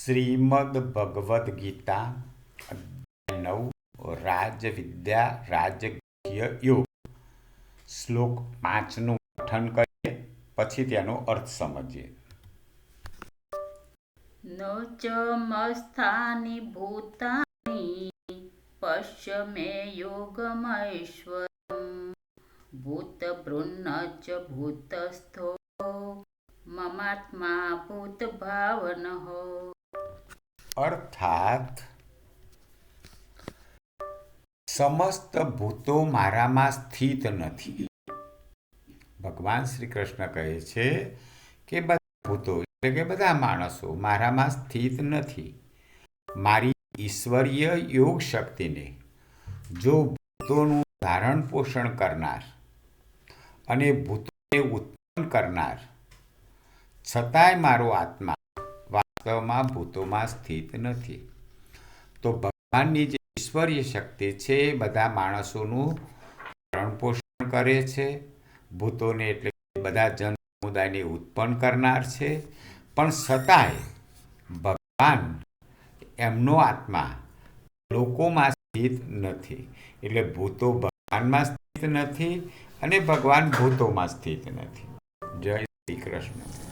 શ્રીમદ ભગવદ્ ગીતા, અધ્યાય નવ રાજવિદ્યા રાજકીય યોગ. શ્લોક પાંચનું પઠન કરીએ, પછી તેનો અર્થ સમજીએ. ન ચ મસ્થાની ભૂતાની પશ્ય મે યોગમૈશ્વરમ ભૂતભૃન્ન ચ ભૂતસ્થો, મમાત્મા ભૂતભાવનઃ અર્થાત સમસ્ત ભૂતો મારામાં સ્થિત નથી. ભગવાન શ્રી કૃષ્ણ કહે છે કે બધા ભૂતો, એટલે કે બધા માણસો મારામાં સ્થિત નથી. મારી ઈશ્વરીય યોગ શક્તિને જો ભૂતોનું ધારણ પોષણ કરનાર અને ભૂતોને ઉત્પન્ન કરનાર, છતાંય મારો આત્મા વાસ્તવમાં ભૂતોમાં સ્થિત નથી. તો ભગવાનની જે ઈશ્વરીય શક્તિ છે, એ બધા માણસોનું ભરણ પોષણ કરે છે. ભૂતોને એટલે બધા જન સમુદાયને ઉત્પન્ન કરનાર છે. પણ છતાંય ભગવાન એમનો આત્મા લોકોમાં સ્થિત નથી. એટલે ભૂતો ભગવાનમાં સ્થિત નથી અને ભગવાન ભૂતોમાં સ્થિત નથી. જય શ્રી કૃષ્ણ.